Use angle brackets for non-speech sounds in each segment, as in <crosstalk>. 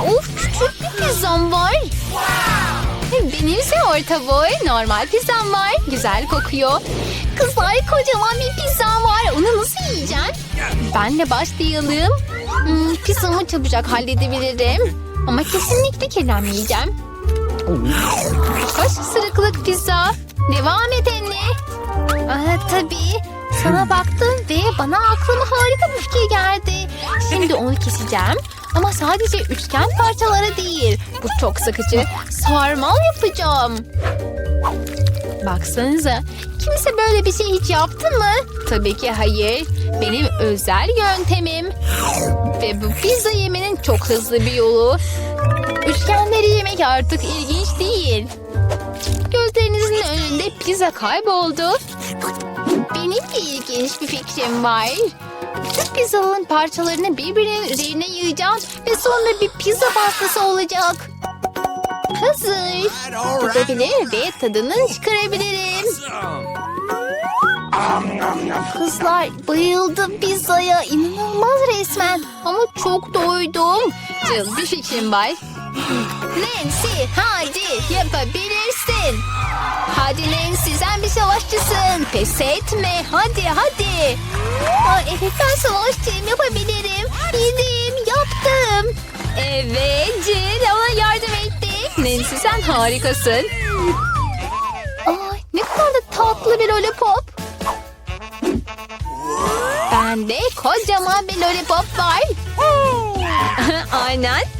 Of küçük bir pizzam var. Benimse orta boy normal pizzam var. Güzel kokuyor. Kızlar kocaman bir pizzam var. Onu nasıl yiyeceğim? Benle başlayalım. Hmm, pizzamı çabucak halledebilirim. Ama kesinlikle kirlenmeyeceğim. Hoş sırıklık pizza. Devam et anne. Aa, tabii. Sana baktım ve bana aklıma harika bir fikir geldi. Şimdi onu keseceğim. Ama sadece üçgen parçalara değil. Bu çok sıkıcı. Sarmal yapacağım. Baksanıza. Kimse böyle bir şey hiç yaptı mı? Tabii ki hayır. Benim özel yöntemim. Ve bu pizza yemenin çok hızlı bir yolu. Üçgenleri yemek artık ilginç değil. Gözlerinizin önünde pizza kayboldu. Benim de ilginç bir fikrim var. Tüm pizzaların parçalarını birbirinin üzerine yığacağım ve sonra bir pizza pastası olacak. Hazır. Tutabilir ve tadını çıkarabilirim. Kızlar bayıldım pizzaya. İnanılmaz resmen. Ama çok doydum. Cıl bir fikrim var. Nancy hadi yapabilirsin. Hadi Nancy sen bir savaşçısın. Pes etme hadi hadi. Aa, evet ben savaşçıyım yapabilirim. Yedim yaptım. Evet Jill ona yardım ettik. Nancy sen harikasın. Ay, ne kadar da tatlı bir lollipop. Bende kocaman bir lollipop var. <laughs> Aynen.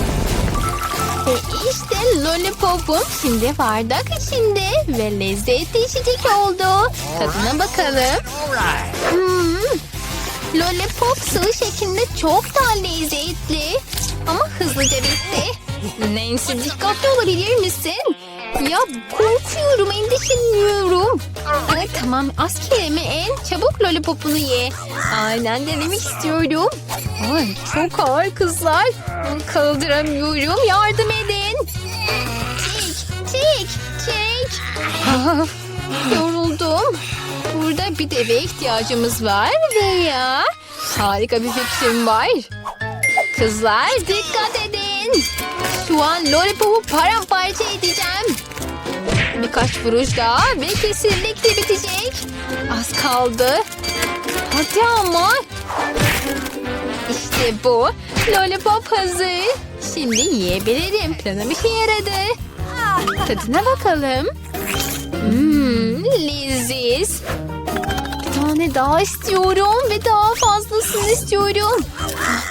Ve işte lollipopum şimdi bardak içinde ve lezzetli içecek oldu. Tadına bakalım. Hmm. Lollipop sıvı şeklinde çok daha lezzetli. Ama hızlıca bitti. Nancy dikkatli olabilir misin? Ya korkuyorum, endişeleniyorum. Ay, tamam az kelime en çabuk lollipopunu ye. Aynen denemek istiyorum. Ay, çok ağır kızlar. Kaldıramıyorum yardım edin. Çek, çek, çek. Ah, <laughs> yoruldum. Burada bir deve ihtiyacımız var veya harika bir fikrim var. Kızlar dikkat edin. Şu an lollipopu paramparça edeceğim. Birkaç vuruş daha ve kesinlikle bitecek. Az kaldı. Hadi ama. İşte bu. Lollipop hazır. Şimdi yiyebilirim. Planım işe yaradı. Tadına bakalım. Hmm, leziz. Bir tane daha istiyorum ve daha fazlasını istiyorum.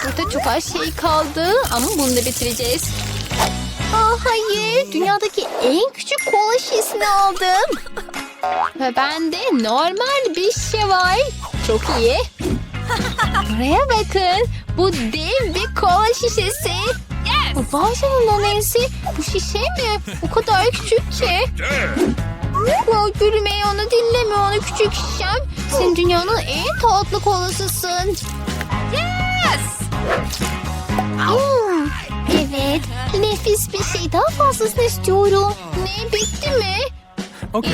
Burada çok az şey kaldı ama bunu da bitireceğiz. Aa, hayır, dünyadaki en küçük kola şişesini aldım. Ve bende normal bir şişe var. Çok iyi. Buraya bakın. Bu dev bir kola şişesi. Vay canına Nancy. Bu şişe mi? O kadar küçük ki. Ya gülmeyi onu dinleme onu küçük şişem. Sen dünyanın en tatlı kolasısın. Yes! Hmm. Nefis bir şey. Daha fazlasını istiyorum. Ne bitti mi?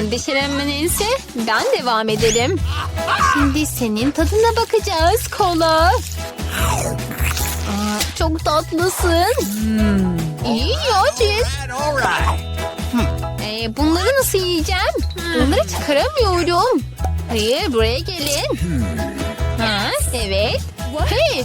Endişelenme Nancy. Ben devam edelim. Şimdi senin tadına bakacağız kola. Aa, çok tatlısın. İyi ya. Ee, bunları nasıl yiyeceğim? Bunları çıkaramıyorum. Hayır buraya gelin. Ha, evet. Hey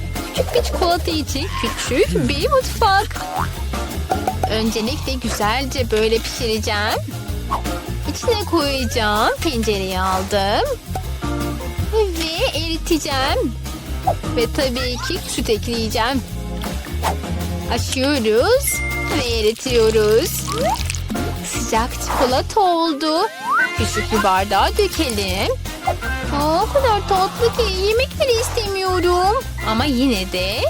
Küçük bir çikolata için küçük bir mutfak. Öncelikle güzelce böyle pişireceğim. İçine koyacağım. Tencereye aldım. Ve eriteceğim. Ve tabii ki süt ekleyeceğim. Açıyoruz ve eritiyoruz. Sıcak çikolata oldu. Küçük bir bardağa dökelim. Aa, o kadar tatlı ki yemek bile istemiyorum. Ama yine de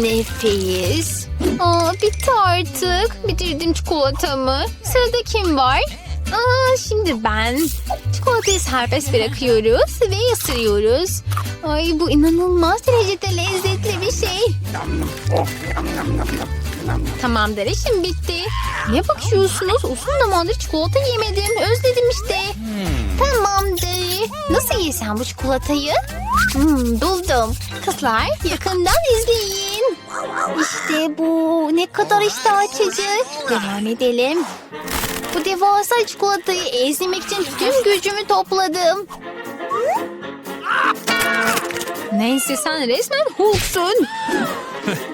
nefis. Aa, bitti artık. Bitirdim çikolatamı. Sırada kim var? Aa, şimdi ben. Çikolatayı serbest bırakıyoruz ve ısırıyoruz. Ay bu inanılmaz derecede lezzetli bir şey. Tamamdır işim bitti. Ne bakıyorsunuz? Uzun zamandır çikolata yemedim. Özledim işte. Tamamdır. Nasıl yesem bu çikolatayı? Hmm, buldum. Kızlar yakından izleyin. İşte bu. Ne kadar iştah açıcı. Devam edelim. Bu devasa çikolatayı ezmek için tüm gücümü topladım. Neyse sen resmen Hulk'sun. <laughs>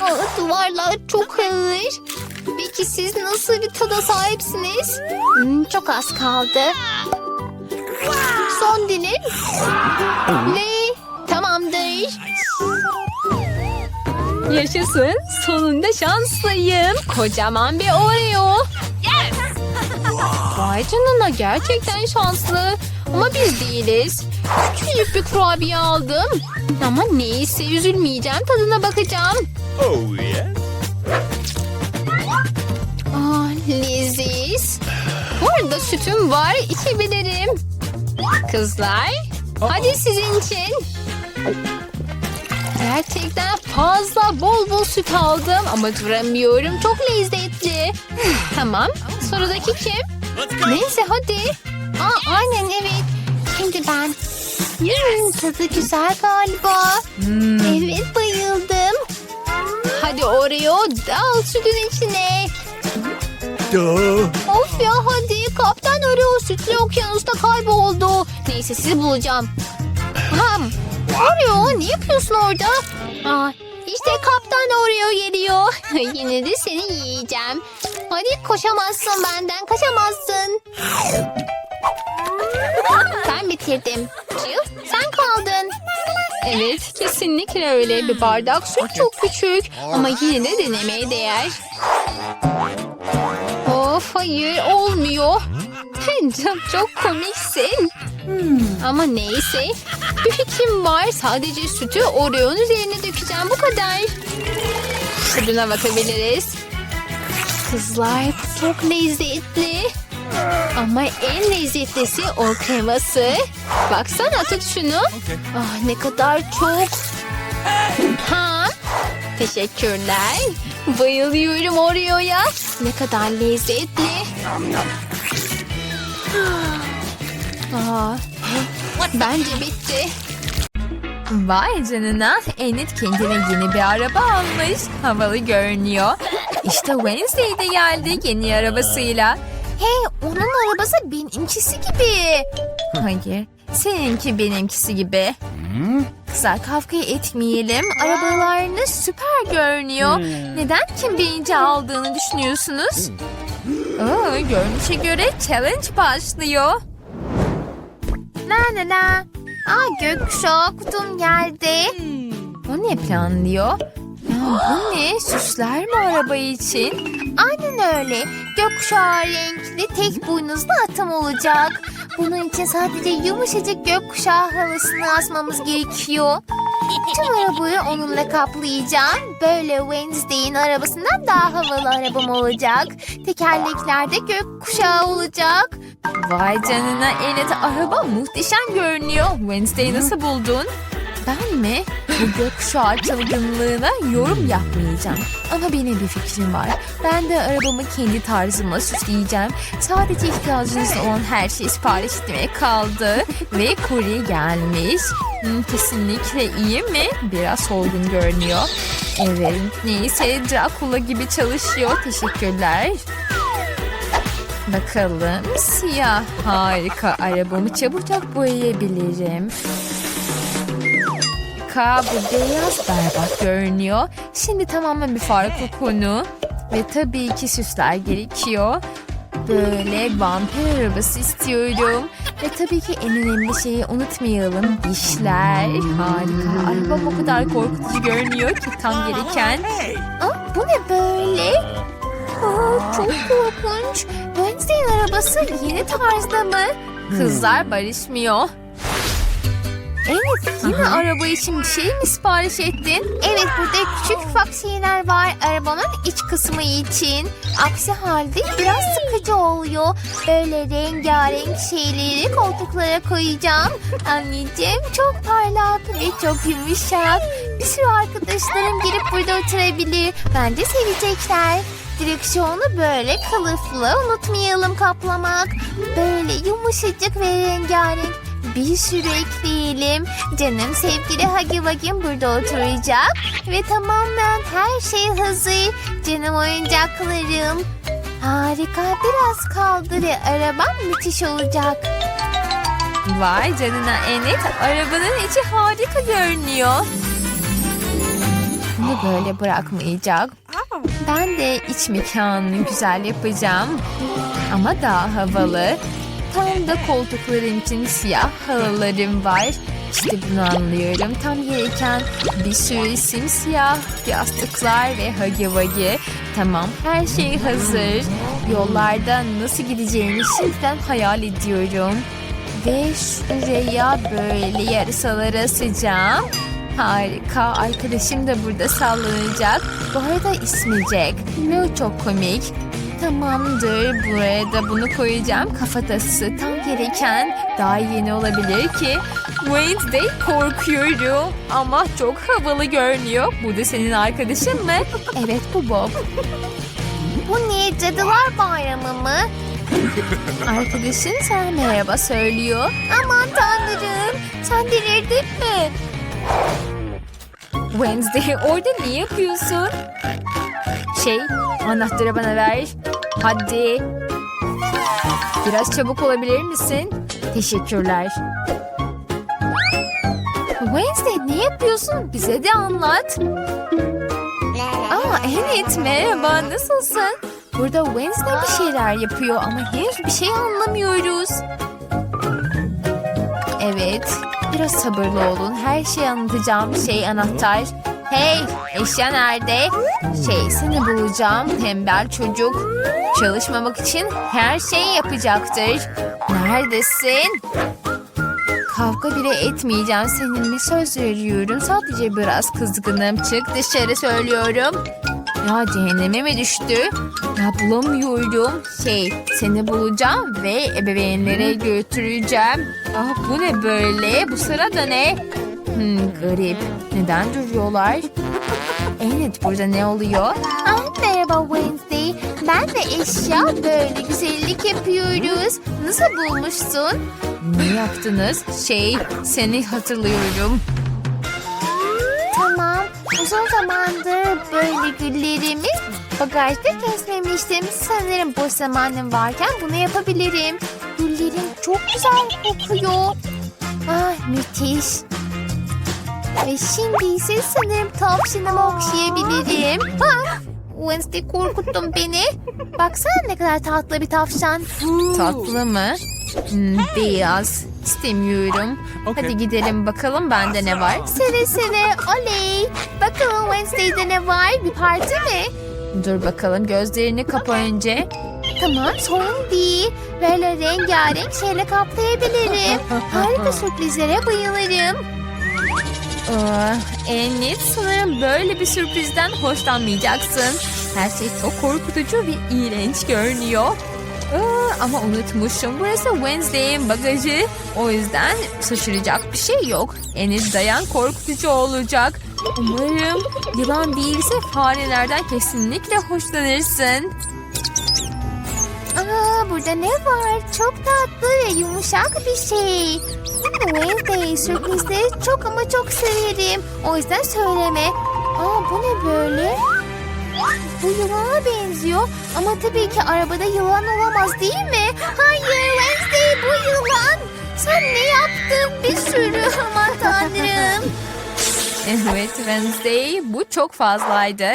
Aa, duvarlar çok ağır. Peki siz nasıl bir tada sahipsiniz? Hmm, çok az kaldı. Son dilim. Ve tamamdır. Yaşasın. Sonunda şanslıyım. Kocaman bir Oreo. Vay canına gerçekten şanslı. Ama biz değiliz. Küçücük bir kurabiye aldım. Ama neyse üzülmeyeceğim. Tadına bakacağım. Oh yeah. Aa, leziz. Bu arada sütüm var. içebilirim. Kızlar. Hadi sizin için. Gerçekten fazla bol bol süt aldım ama duramıyorum. Çok lezzetli. tamam. Sıradaki kim? Neyse hadi. Aa, aynen evet. Şimdi ben. Hmm, tadı güzel galiba. Evet bayıldım. Hadi Oreo dal sütün içine. Of ya hadi kaptan Oreo sütlü okyanusta kayboldu. Neyse sizi bulacağım. Ham. Oreo ne yapıyorsun orada? Aa, işte kaptan Oreo geliyor. <laughs> Yine de seni yiyeceğim. Hadi koşamazsın benden kaçamazsın. Ben bitirdim. Jill sen kaldın. Evet kesinlikle öyle bir bardak süt çok küçük ama yine de denemeye değer. Of hayır olmuyor. Çok, çok komiksin. Ama neyse. Bir fikrim var. Sadece sütü Oreo'nun üzerine dökeceğim. Bu kadar. Tadına bakabiliriz. Kızlar bu çok lezzetli. Ama en lezzetlisi o kreması. Baksana tut şunu. Ah ne kadar çok. Ha? Teşekkürler. Bayılıyorum Oreo'ya. Ne kadar lezzetli. Aa, bence bitti. Vay canına Enid kendine yeni bir araba almış. Havalı görünüyor. İşte Wednesday de geldi yeni arabasıyla. Hey onun arabası benimkisi gibi. Hayır seninki benimkisi gibi. Kızlar kavga etmeyelim. Arabalarınız süper görünüyor. Neden kim birinci aldığını düşünüyorsunuz? Aa, görünüşe göre challenge başlıyor. La la la. Aa gökkuşağı kutum geldi. O ne planlıyor? Bu ne? Süsler mi araba için? Aynen öyle. Gökkuşağı renkli tek boynuzlu atam olacak. Bunun için sadece yumuşacık gökkuşağı halısını asmamız gerekiyor. Tüm arabayı onunla kaplayacağım. Böyle Wednesday'in arabasından daha havalı arabam olacak. Tekerleklerde gökkuşağı olacak. Vay canına Enet araba muhteşem görünüyor. Wednesday'i nasıl buldun? Ben mi? Bu gökkuşağı çılgınlığına yorum yapmayacağım. Ama benim bir fikrim var. Ben de arabamı kendi tarzıma süsleyeceğim. Sadece ihtiyacınız olan her şeyi sipariş etmeye kaldı. Ve kurye gelmiş. Kesinlikle iyi mi? Biraz solgun görünüyor. Evet neyse Dracula gibi çalışıyor. Teşekkürler. Bakalım siyah harika arabamı çabucak boyayabilirim. Harika. Bu beyaz berbat görünüyor. Şimdi tamamen bir farklı konu. Ve tabii ki süsler gerekiyor. Böyle vampir arabası istiyorum. Ve tabii ki en önemli şeyi unutmayalım. Dişler. Harika. Arabam o kadar korkutucu görünüyor ki tam gereken. Aa, bu ne böyle? Aa, çok korkunç. Wednesday'in arabası yeni tarzda mı? Kızlar barışmıyor. Evet yine araba için bir şey mi sipariş ettin? Evet burada küçük ufak şeyler var arabanın iç kısmı için. Aksi halde biraz sıkıcı oluyor. Böyle rengarenk şeyleri koltuklara koyacağım. Anneciğim çok parlak ve çok yumuşak. Bir sürü arkadaşlarım gelip burada oturabilir. Bence sevecekler. Direksiyonu böyle kılıflı unutmayalım kaplamak. Böyle yumuşacık ve rengarenk. Bir sürü ekleyelim. Canım sevgili Hagi Wagim burada oturacak. Ve tamamen her şey hazır. Canım oyuncaklarım. Harika biraz kaldı ve arabam müthiş olacak. Vay canına Enet arabanın içi harika görünüyor. Bunu böyle bırakmayacak. Ben de iç mekanını güzel yapacağım. Ama daha havalı. Tam da koltuklarım için siyah halılarım var. İşte bunu anlıyorum. Tam gereken bir sürü simsiyah yastıklar ve hagi vagi. Tamam her şey hazır. Yollarda nasıl gideceğimi şimdiden hayal ediyorum. Ve şuraya böyle yarısaları asacağım. Harika. Arkadaşım da burada sallanacak. Bu arada ismi Jack. Ve o çok komik. Tamamdır. Buraya da bunu koyacağım. Kafatası tam gereken. Daha yeni olabilir ki. Wednesday korkuyorum. Ama çok havalı görünüyor. Bu da senin arkadaşın mı? Evet bu Bob. Bu ne? Cadılar Bayramı mı? Arkadaşın sana merhaba söylüyor. Aman tanrım. Sen delirdin mi? Wednesday orada ne yapıyorsun? Şey anahtarı bana ver. Hadi. Biraz çabuk olabilir misin? Teşekkürler. Wednesday ne yapıyorsun? Bize de anlat. Aa evet merhaba nasılsın? Burada Wednesday bir şeyler yapıyor ama henüz bir şey anlamıyoruz. Evet biraz sabırlı olun. Her şeyi anlatacağım şey anahtar. Hey eşya nerede? Şey seni bulacağım tembel çocuk. Çalışmamak için her şeyi yapacaktır. Neredesin? Kavga bile etmeyeceğim seninle söz veriyorum. Sadece biraz kızgınım. Çık dışarı söylüyorum. Ya cehenneme mi düştü? Ya bulamıyorum. Şey seni bulacağım ve ebeveynlere götüreceğim. Ah bu ne böyle? Bu sırada ne? Hmm, garip. Neden duruyorlar? Evet burada ne oluyor? Ah, merhaba Wednesday. Ben de eşya böyle güzellik yapıyoruz. Nasıl bulmuşsun? Ne yaptınız? Şey seni hatırlıyorum. Tamam. Uzun zamandır böyle güllerimiz Bagajda kesmemiştim. Sanırım boş zamanım varken bunu yapabilirim. Güllerim çok güzel kokuyor. Ah müthiş. Ve şimdi ise sanırım tavşanımı okşayabilirim. Ha, Wednesday korkuttun beni. Baksana ne kadar tatlı bir tavşan. Tatlı mı? Hmm, beyaz. İstemiyorum. Okey. Hadi gidelim bakalım bende ne var. Seve seve oley. Bakalım Wednesday'de ne var? Bir parti mi? Dur bakalım gözlerini kapa önce. Tamam sorun değil. Böyle rengarenk şeyle kaplayabilirim. <laughs> Harika sürprizlere bayılırım. Enlit sanırım böyle bir sürprizden hoşlanmayacaksın. Her şey çok korkutucu ve iğrenç görünüyor. Aa, ama unutmuşum. Burası Wednesday'in bagajı. O yüzden şaşıracak bir şey yok. Enlit dayan korkutucu olacak. Umarım yılan değilse farelerden kesinlikle hoşlanırsın. Aa, burada ne var? Çok tatlı ve yumuşak bir şey. Wednesday sürprizleri çok ama çok severim. O yüzden söyleme. Aa, bu ne böyle? Bu yılana benziyor ama tabii ki arabada yılan olamaz değil mi? Hayır Wednesday bu yılan. Sen ne yaptın bir sürü <laughs> aman tanrım. Evet Wednesday bu çok fazlaydı.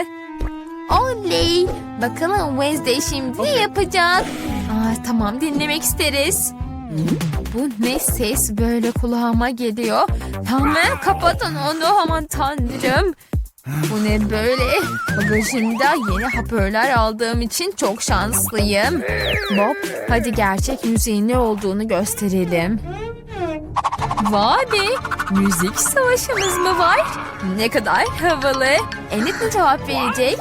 Oley! Bakalım Wednesday şimdi ne yapacak? Aa, tamam dinlemek isteriz. Bu ne ses böyle kulağıma geliyor. Tamamen kapatın onu aman tanrım. Bu ne böyle? Bagajımda yeni hoparlör aldığım için çok şanslıyım. Bob hadi gerçek müziğin ne olduğunu gösterelim. Vay be! Müzik savaşımız mı var? Ne kadar havalı. Enid mi cevap verecek?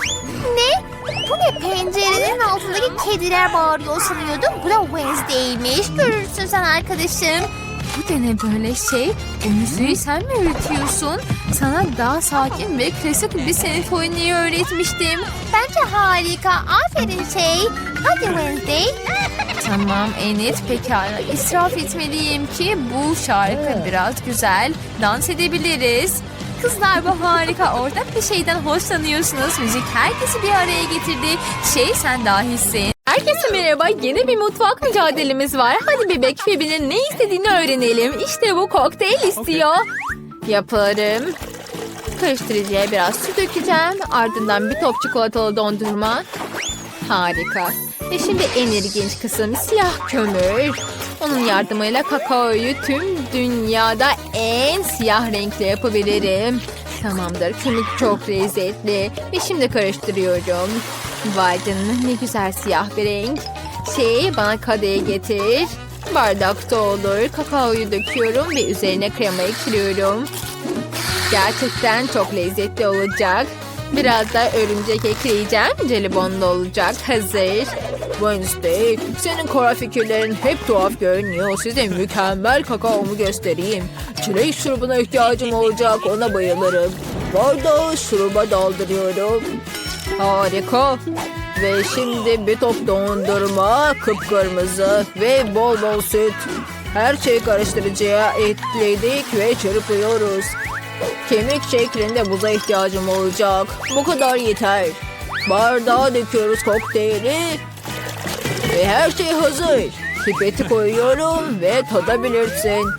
Ne? Bu ne pencerenin altındaki kediler bağırıyor sanıyordum. Bu da Wednesday'miş. Görürsün sen arkadaşım. Bu da ne böyle şey? Bu müziği sen mi öğretiyorsun? Sana daha sakin ve klasik bir senfoniyi öğretmiştim. Bence harika. Aferin şey. Hadi Wednesday. <laughs> Tamam Enid pekala israf etmeliyim ki bu şarkı biraz güzel. Dans edebiliriz. Kızlar bu harika ortak bir şeyden hoşlanıyorsunuz. Müzik herkesi bir araya getirdi. Şey sen dahilsin. Herkese merhaba. Yeni bir mutfak mücadelemiz var. Hadi bebek Phoebe'nin ne istediğini öğrenelim. İşte bu kokteyl istiyor. Yaparım. Karıştırıcıya biraz su dökeceğim. Ardından bir top çikolatalı dondurma. Harika. Ve şimdi en ilginç kısım siyah kömür. Onun yardımıyla kakaoyu tüm dünyada en siyah renkle yapabilirim. Tamamdır. Kömür çok lezzetli. Ve şimdi karıştırıyorum. Vay canına ne güzel siyah bir renk. Şey bana kadehe getir. Bardakta olur. Kakaoyu döküyorum ve üzerine krema ekliyorum. Gerçekten çok lezzetli olacak. Biraz da örümcek ekleyeceğim. Jelibonlu olacak. Hazır. Wednesday, senin kara fikirlerin hep tuhaf görünüyor. Size mükemmel kakaomu göstereyim. Çilek şurubuna ihtiyacım olacak. Ona bayılırım. Bardağı şuruba daldırıyorum. Harika. Ve şimdi bir top dondurma, kıpkırmızı ve bol bol süt. Her şeyi karıştırıcıya ekledik ve çırpıyoruz. Kemik şeklinde buza ihtiyacım olacak. Bu kadar yeter. Bardağa döküyoruz kokteyli. Ve her şey hazır. Pipeti <laughs> koyuyorum ve tadabilirsin.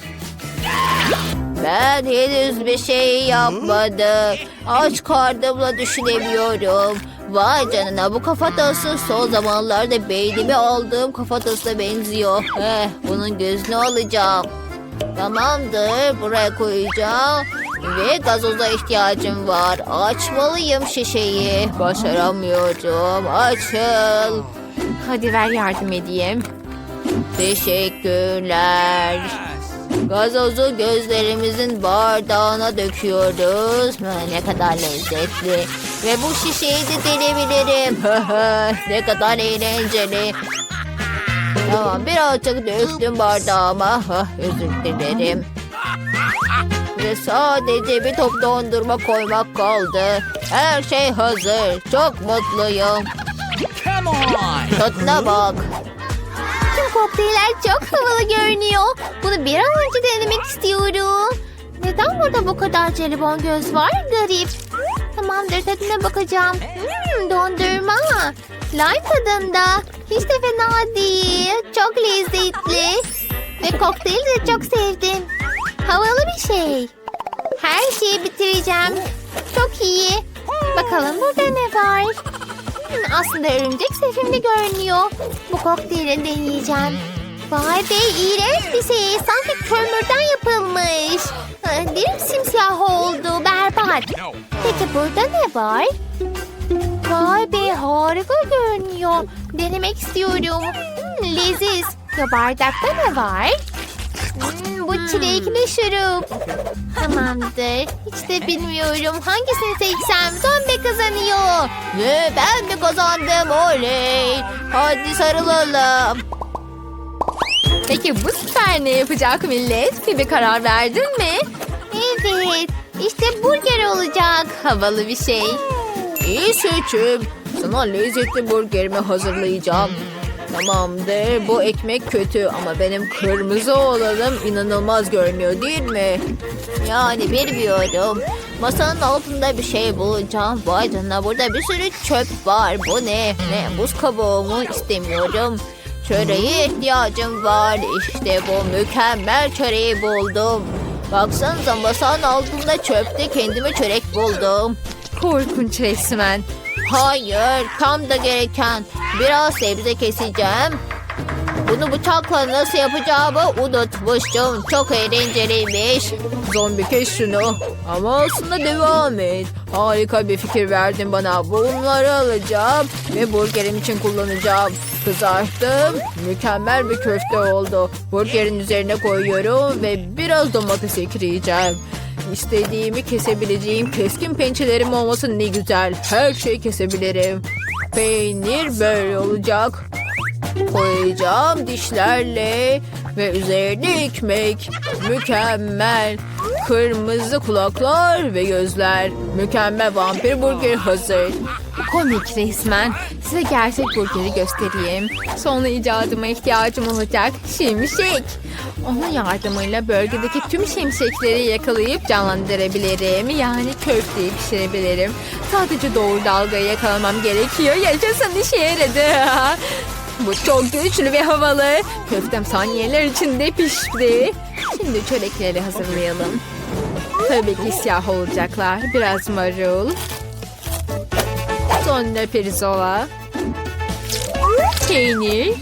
Ben henüz bir şey yapmadım. Aç karnımla düşünemiyorum. Vay canına bu kafatası son zamanlarda beynimi aldığım kafatasına benziyor. Eh, bunun gözünü alacağım. Tamamdır buraya koyacağım. Ve gazoza ihtiyacım var. Açmalıyım şişeyi. Başaramıyorum. Açıl. Hadi ver yardım edeyim. Teşekkürler. Gazozu gözlerimizin bardağına döküyoruz. Ne kadar lezzetli. Ve bu şişeyi de delebilirim. ne kadar eğlenceli. Tamam birazcık döktüm bardağıma. Özür dilerim. Ve sadece bir top dondurma koymak kaldı. Her şey hazır. Çok mutluyum. Come on! Tadına bak. Tüm kokteyller çok havalı görünüyor. Bunu bir an önce denemek istiyorum. Neden burada bu kadar jelibon göz var? Garip. Tamamdır tadına bakacağım. Hmm, dondurma. Lime tadında. Hiç de fena değil. Çok lezzetli. Ve kokteyli de çok sevdim. Havalı bir şey. Her şeyi bitireceğim. Çok iyi. Bakalım burada ne var? Hmm, aslında örümcek sevimli görünüyor. Bu kokteyli deneyeceğim. Vay be iğrenç bir şey. Sanki kömürden yapılmış. Dilim simsiyah oldu. Berbat. Peki burada ne var? Vay be harika görünüyor. Denemek istiyorum. Hmm, leziz. Ya bardakta ne var? Hmm, bu çilekli şurup. Tamamdır. Hiç de bilmiyorum. Hangisini seçsem? Zombi kazanıyor. Ne ben mi kazandım? Oley. Hadi sarılalım. Peki bu sefer ne yapacak millet? Bir karar verdin mi? Evet. İşte burger olacak. Havalı bir şey. İyi seçim. Sana lezzetli burgerimi hazırlayacağım. Tamamdır. Bu ekmek kötü ama benim kırmızı olanım inanılmaz görünüyor değil mi? Yani bilmiyorum. Masanın altında bir şey bulacağım. Vay canına burada bir sürü çöp var. Bu ne? Ne? Buz kabuğu mu? İstemiyorum. Çöreğe ihtiyacım var. İşte bu mükemmel çöreği buldum. Baksanıza masanın altında çöpte kendime çörek buldum. Korkunç resmen. Hayır, tam da gereken. Biraz sebze keseceğim. Bunu bıçakla nasıl yapacağımı unutmuştum. Çok eğlenceliymiş. Zombi kes şunu. Ama aslında devam et. Harika bir fikir verdin bana. Bunları alacağım ve burgerim için kullanacağım. Kızarttım. Mükemmel bir köfte oldu. Burgerin üzerine koyuyorum ve biraz domates ekleyeceğim. İstediğimi kesebileceğim keskin pençelerim olması ne güzel. Her şeyi kesebilirim. Peynir böyle olacak. Koyacağım dişlerle ve üzerine ekmek. Mükemmel. Kırmızı kulaklar ve gözler. Mükemmel vampir burger hazır. Komik resmen. Size gerçek burgeri göstereyim. Sonra icadıma ihtiyacım olacak. Şimşek. Onun yardımıyla bölgedeki tüm şimşekleri yakalayıp canlandırabilirim. Yani köfteyi pişirebilirim. Sadece doğru dalgayı yakalamam gerekiyor. Yaşasın işe yaradı. <laughs> Bu çok güçlü ve havalı. Köftem saniyeler içinde pişti. Şimdi çörekleri hazırlayalım. Tabii ki siyah olacaklar. Biraz marul. Sonra pirzola. Peynir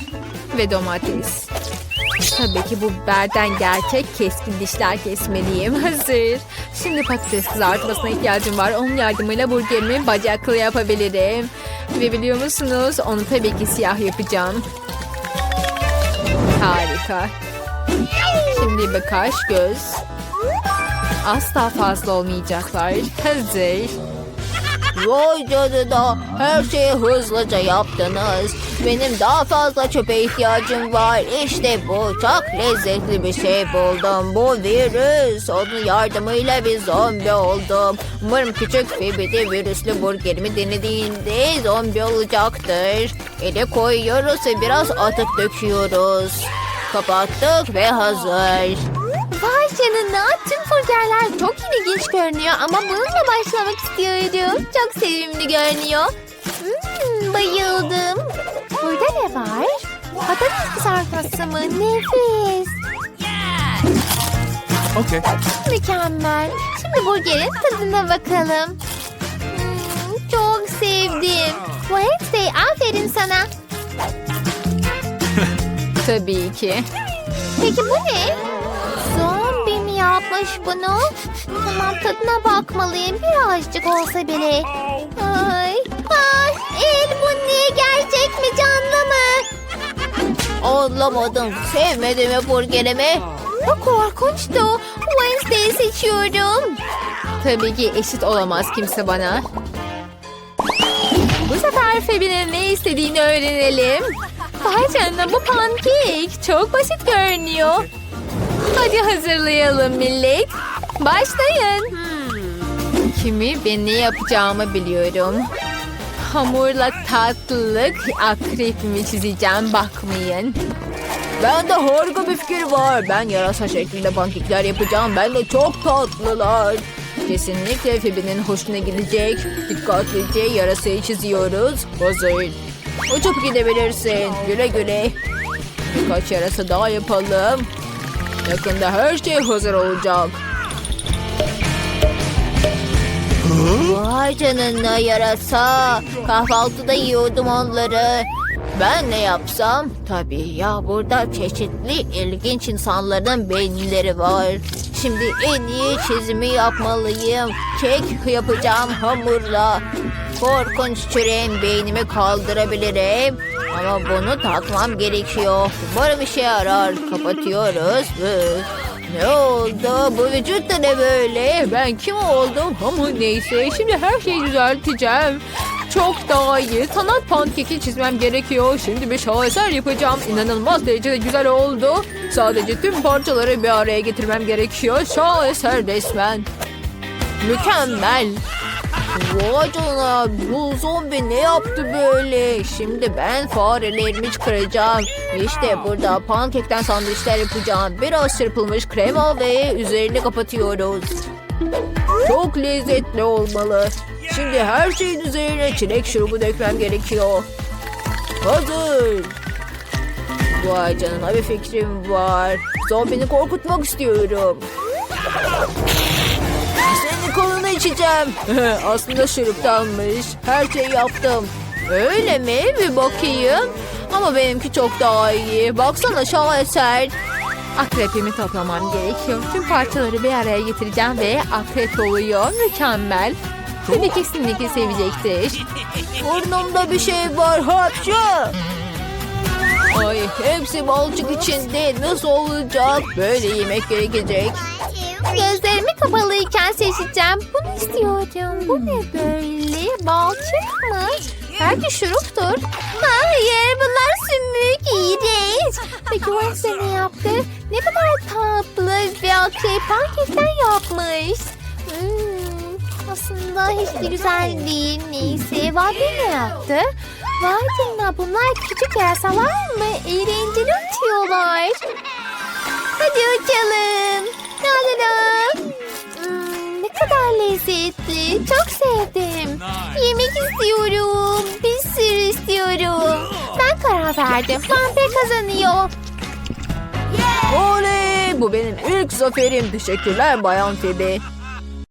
ve domates. Tabii ki bu biberden gerçek keskin dişler kesmeliyim. <laughs> Hazır. Şimdi patates kızartmasına ihtiyacım var. Onun yardımıyla burgerimi bacaklı yapabilirim. Ve biliyor musunuz onu tabii ki siyah yapacağım. Harika. Şimdi bir kaş göz. Asla fazla olmayacaklar. Hazır. Vay canına her şeyi hızlıca yaptınız. Benim daha fazla çöpe ihtiyacım var. İşte bu çok lezzetli bir şey buldum. Bu virüs. Onun yardımıyla bir zombi oldum. Umarım küçük Phoebe virüslü burgerimi denediğinde zombi olacaktır. Ele koyuyoruz ve biraz atık döküyoruz. Kapattık ve hazır. Vay canına tüm burgerler çok ilginç görünüyor ama bununla başlamak istiyorum. Çok sevimli görünüyor. Hmm, bayıldım. Burada ne var? Patates kızartması mı? Nefis. Okay. Mükemmel. Şimdi burgerin tadına bakalım. Hmm, çok sevdim. Wednesday aferin sana. Tabii ki. Peki bu ne? Yapmış bunu? Tamam tadına bakmalıyım birazcık olsa bile. Ay, ay, el bu ne? Gerçek mi canlı mı? Anlamadım. Sevmedi mi burgerimi? Bu korkunçtu. Wednesday'i seçiyorum. Tabii ki eşit olamaz kimse bana. Bu sefer Febi'nin ne istediğini öğrenelim. Vay canına bu pankek. Çok basit görünüyor. Hadi hazırlayalım millet. Başlayın. Kimi ve ne yapacağımı biliyorum. Hamurla tatlılık akrepimi çizeceğim bakmayın. Bende harika bir fikir var. Ben yarasa şeklinde pankekler yapacağım. Ben de çok tatlılar. Kesinlikle Phoebe'nin hoşuna gidecek. Dikkatlice yarasayı çiziyoruz. Hazır. Uçup gidebilirsin. Güle güle. Birkaç yarasa daha yapalım. Yakında her şey hazır olacak. Vay canına yarasa. Kahvaltıda yiyordum onları. Ben ne yapsam? Tabii ya burada çeşitli ilginç insanların beyinleri var. Şimdi en iyi çizimi yapmalıyım. Kek yapacağım hamurla. Korkunç çüreğin beynimi kaldırabilirim. Ama bunu takmam gerekiyor. Umarım işe yarar. Kapatıyoruz. Ne oldu? Bu vücut da ne böyle? Ben kim oldum? Ama neyse şimdi her şeyi düzelteceğim. Çok daha iyi. Sanat pankeki çizmem gerekiyor. Şimdi bir şaheser yapacağım. İnanılmaz derecede güzel oldu. Sadece tüm parçaları bir araya getirmem gerekiyor. Şaheser resmen. Mükemmel. Vay canına bu zombi ne yaptı böyle? Şimdi ben farelerimi çıkaracağım. İşte burada pankekten sandviçler yapacağım. Biraz çırpılmış krema ve üzerini kapatıyoruz. Çok lezzetli olmalı. Şimdi her şeyin üzerine çilek şurubu dökmem gerekiyor. Hazır. Vay canına bir fikrim var. Zombini korkutmak istiyorum. Senin kolunu içeceğim. <laughs> Aslında şuruptanmış. Her şeyi yaptım. Öyle mi? Bir bakayım. Ama benimki çok daha iyi. Baksana şaheser. Akrepimi toplamam gerekiyor. Tüm parçaları bir araya getireceğim ve akrep oluyor. Mükemmel. Tabii kesinlikle sevecektir. Burnumda bir şey var. Hapşu. Ay hepsi balçık içinde. Nasıl olacak? Böyle yemek gerekecek. Gözlerimi kapalıyken seçeceğim. Bunu istiyorum. Bu ne böyle? Balçık mı? Belki şuruptur. Hayır bunlar sümük. İğrenç. Peki Wednesday ne yaptı? Ne kadar tatlı bir akrep pankekten yapmış. Hmm, aslında hiç de güzel değil. Neyse. Vade ne yaptı? Canına bunlar küçük yarasalar mı? Eğlenceli uçuyorlar. Hadi uçalım. La la la. Ne kadar lezzetli. Çok sevdim. Yemek istiyorum. Bir sürü istiyorum. Ben karar verdim. Vampir kazanıyor. Oley! Bu benim ilk zaferim. Teşekkürler Bayan Phoebe.